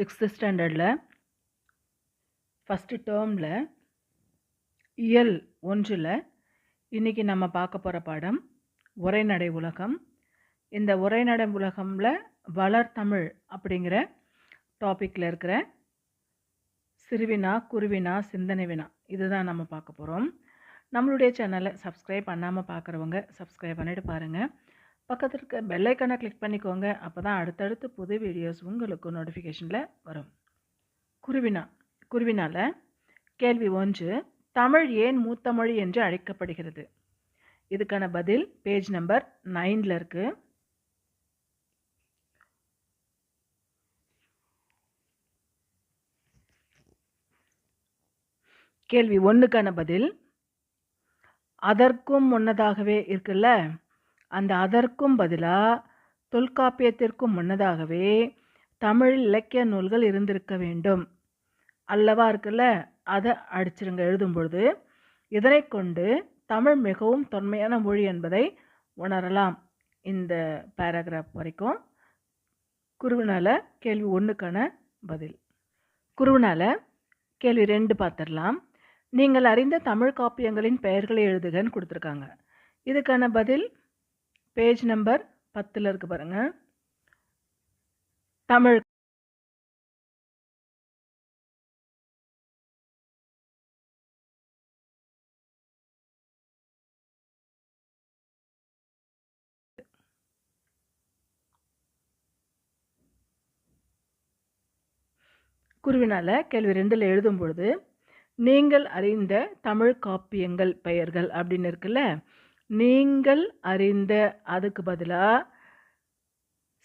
Sixth ஸ்டாண்டர்டில் first டேர்மில் இயல் ஒன்றில் இன்றைக்கி நம்ம பார்க்க போகிற பாடம் உரைநடை உலகம். இந்த உரைநடை உலகமில் வளர்தமிழ் அப்படிங்கிற டாப்பிக்கில் இருக்கிற சிறுவினா குருவினா சிந்தனை வினா இதுதான் நம்ம பார்க்க போகிறோம் நம்மளுடைய சேனலை சப்ஸ்கிரைப் பண்ணாமல் பார்க்குறவங்க சப்ஸ்கிரைப் பண்ணிட்டு பாருங்கள் பக்கத்தில் இருக்க பெல்லைக்கானை கிளிக் பண்ணிக்கோங்க. அப்போ தான் அடுத்தடுத்து புது வீடியோஸ் உங்களுக்கு நோட்டிஃபிகேஷனில் வரும். குருவினா குருவினால கேள்வி ஒன்று தமிழ் ஏன் மூத்த மொழி என்று அழைக்கப்படுகிறது? இதுக்கான பதில் பேஜ் நம்பர் நைனில் இருக்குது கேள்வி ஒன்றுக்கான பதில் அதற்கும் முன்னதாகவே இருக்குல்ல? அந்த அதற்கும் பதிலாக தொல்காப்பியத்திற்கும் முன்னதாகவே தமிழ் இலக்கிய நூல்கள் இருந்திருக்க வேண்டும். அல்லவா இருக்குல்ல? அதை அடிச்சிருங்க. எழுதும் பொழுது இதனை கொண்டு தமிழ் மிகவும் தொன்மையான மொழி என்பதை உணரலாம். இந்த பேராகிராஃப் வரைக்கும். குருவினால கேள்வி ஒன்றுக்கான பதில். குருவினால கேள்வி ரெண்டு பார்த்துடலாம். நீங்கள் அறிந்த தமிழ் காப்பியங்களின் பெயர்களை எழுதுகன்னு கொடுத்துருக்காங்க. இதுக்கான பதில் பேஜ் நம்பர் பத்தில் இருக்கு பாருங்க. தமிழ் குருவினால கேள்வி ரெண்டில் எழுதும் பொழுது நீங்கள் அறிந்த தமிழ் காப்பியங்கள் பெயர்கள் அப்படின்னு இருக்குல்ல நீங்கள் அறிந்த அதுக்கு பதிலாக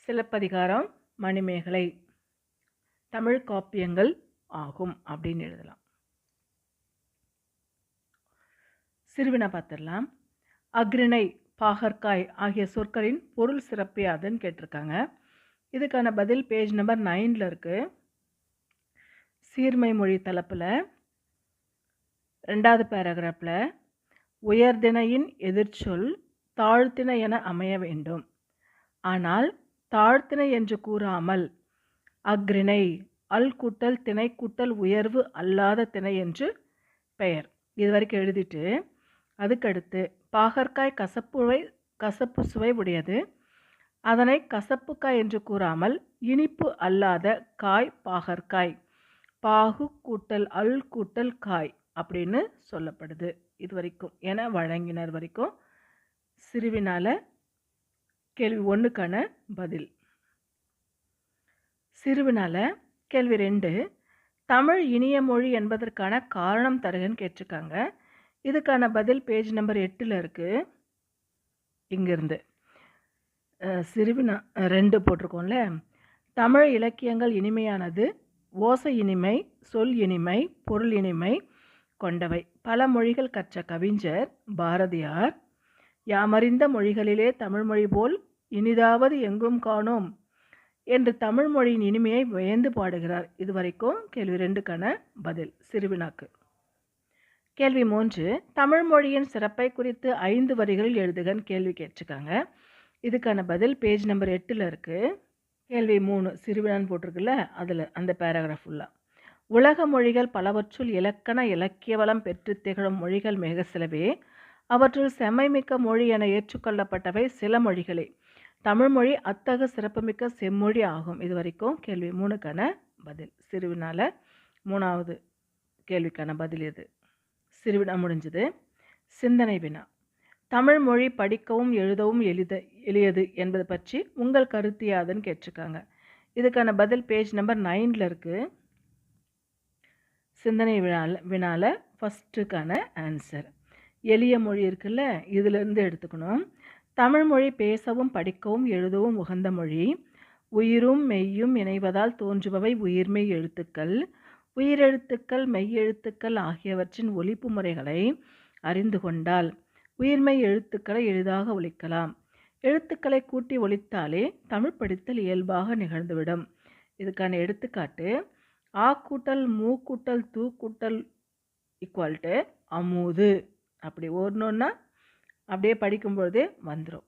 சிலப்பதிகாரம் மணிமேகலை தமிழ் காப்பியங்கள் ஆகும் அப்படின்னு எழுதலாம். சிறுவினா பார்த்துடலாம் அக்ரிணை பாகற்காய் ஆகிய சொற்களின் பொருள் சிறப்பியாதுன்னு கேட்டிருக்காங்க. இதுக்கான பதில் பேஜ் நம்பர் நைனில் இருக்குது சீர்மை மொழி தலைப்பில் ரெண்டாவது பேராகிராஃபில் உயர்திணையின் எதிர்ச்சொல் தாழ்த்திணை என அமைய வேண்டும். ஆனால் தாழ்த்திணை என்று கூறாமல் அக்ரிணை அல் கூட்டல் திணை கூட்டல் உயர்வு அல்லாத திணை என்று பெயர். இது வரைக்கும் எழுதிட்டு அதுக்கடுத்து பாகற்காய் கசப்புவை கசப்பு சுவை உடையது. அதனை கசப்புக்காய் என்று கூறாமல் இனிப்பு அல்லாத காய் பாகற்காய். பாகு கூட்டல் அல் கூட்டல் காய். அப்படின்னு சொல்லப்படுது இது வரைக்கும் என வழங்கினர் வரைக்கும் சிறுவினால கேள்வி ஒன்றுக்கான பதில். சிறுவினால கேள்வி ரெண்டு தமிழ் இனிய மொழி என்பதற்கான காரணம் தருகன்னு கேட்டிருக்காங்க. இதுக்கான பதில் பேஜ் நம்பர் எட்டில் இருக்குது இங்கேருந்து. சிறுவினா ரெண்டு போட்டிருக்கோம்ல. தமிழ் இலக்கியங்கள் இனிமையானது ஓசை இனிமை சொல் இனிமை பொருள் இனிமை கொண்டவை. பல மொழிகள் கற்ற கவிஞர் பாரதியார். யாமறிந்த மொழிகளிலே தமிழ்மொழி போல் இனிதாவது எங்கும் காணோம் என்று தமிழ் மொழியின் இனிமையை வியந்து பாடுகிறார். இதுவரைக்கும் கேள்வி ரெண்டுக்கான பதில் சிறுவினாக்கு. கேள்வி மூன்று தமிழ் மொழியின் சிறப்பை குறித்து ஐந்து வரிகளில் எழுதுகன்னு கேள்வி கேட்டிருக்காங்க இதுக்கான பதில் பேஜ் நம்பர் எட்டில் இருக்குது கேள்வி மூணு சிறுவினான்னு போட்டிருக்குல்ல அதில் அந்த பேராகிராஃப் ஃபுல்லாக உலக மொழிகள் பலவற்றுள் இலக்கண இலக்கிய வளம் பெற்று திகழும் மொழிகள் மிக சிலவே. அவற்றுள் செம்மைமிக்க மொழி என ஏற்றுக்கொள்ளப்பட்டவை சில மொழிகளே. தமிழ்மொழி அத்தகு சிறப்புமிக்க செம்மொழி ஆகும். இது வரைக்கும் கேள்வி மூணுக்கான பதில். சிறுவினால் மூணாவது கேள்விக்கான பதில் இது சிறுவினா முடிஞ்சது. சிந்தனை வினா. தமிழ் மொழி படிக்கவும் எழுதவும் எளித எளியது என்பது பற்றி உங்கள் கருத்து யாதுன்னு கேட்டிருக்காங்க. இதுக்கான பதில் பேஜ் நம்பர் நைனில் இருக்குது சிந்தனை வினால வினால ஃபஸ்ட்டுக்கான ஆன்சர் எளிய மொழி இருக்குல்ல இதிலிருந்து எடுத்துக்கணும். தமிழ் மொழி பேசவும் படிக்கவும் எழுதவும் உகந்த மொழி. உயிரும் மெய்யும் இணைவதால் தோன்றுபவை உயிர்மெய் எழுத்துக்கள். உயிரெழுத்துக்கள் மெய்யெழுத்துக்கள் ஆகியவற்றின் ஒழிப்பு முறைகளை அறிந்து கொண்டால் உயிர்மெய் எழுத்துக்களை எளிதாக ஒழிக்கலாம் எழுத்துக்களை கூட்டி ஒழித்தாலே தமிழ் படித்தல் இயல்பாக நிகழ்ந்துவிடும். இதுக்கான எடுத்துக்காட்டு ஆ கூட்டல் மூ கூட்டல் தூ கூட்டல் ஈக்குவல் டு அமுது. அப்படி ஓடணுன்னா அப்படியே படிக்கும்பொழுதே வந்துடும்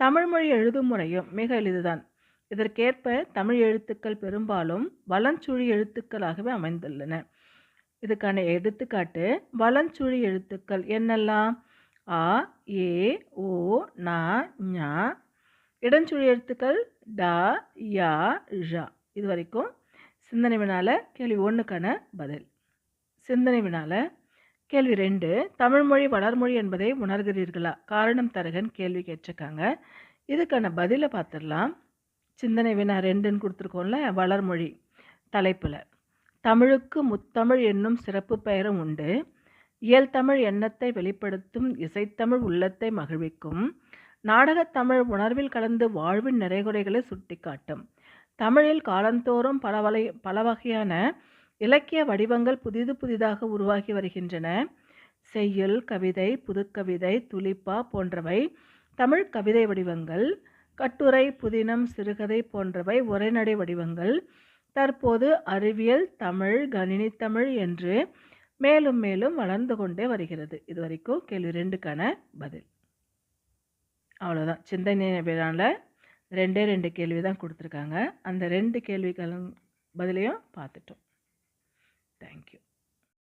தமிழ்மொழி எழுதும் முறையும் மிக எளிதுதான். இதற்கேற்ப தமிழ் எழுத்துக்கள் பெரும்பாலும் வலஞ்சுழி எழுத்துக்களாகவே அமைந்துள்ளன. இதுக்கான எடுத்துக்காட்டு வலஞ்சுழி எழுத்துக்கள் என்னெல்லாம்? ஆ ஏ ஓ நா ஞா. இடஞ்சுழி எழுத்துக்கள் டா யா ழ. இது வரைக்கும் சிந்தனை வினால கேள்வி ஒன்றுக்கான பதில். சிந்தனை வினால கேள்வி ரெண்டு தமிழ்மொழி வளர்மொழி என்பதை உணர்கிறீர்களா? காரணம் தருகன் கேள்வி கேட்டிருக்காங்க. இதுக்கான பதிலை பார்த்துடலாம். சிந்தனை வினா ரெண்டுன்னு கொடுத்துருக்கோம்ல வளர்மொழி தலைப்பில். தமிழுக்கு முத்தமிழ் என்னும் சிறப்பு பெயரும் உண்டு. இயல் தமிழ் எண்ணத்தை வெளிப்படுத்தும் இசைத்தமிழ் உள்ளத்தை மகிழ்விக்கும். நாடகத்தமிழ் உணர்வில் கலந்து வாழ்வின் நிறைகுறைகளை சுட்டிக்காட்டும். தமிழில் காலந்தோறும் பல வலை பல வகையான இலக்கிய வடிவங்கள் புதிது புதிதாக உருவாகி வருகின்றன. செய்யுள் கவிதை புதுக்கவிதை துளிப்பா போன்றவை தமிழ் கவிதை வடிவங்கள். கட்டுரை புதினம் சிறுகதை போன்றவை உரைநடை வடிவங்கள். தற்போது அறிவியல் தமிழ் கணினி தமிழ் என்று மேலும் மேலும் வளர்ந்து கொண்டே வருகிறது. இது வரைக்கும் கேள்வி ரெண்டுக்கான பதில். அவ்வளோதான் சிந்தனை விழாவில் ரெண்டே ரெண்டு கேள்வி தான் கொடுத்துருக்காங்க. அந்த ரெண்டு கேள்விகளும் பதிலையும் பார்த்துட்டோம். தேங்க்யூ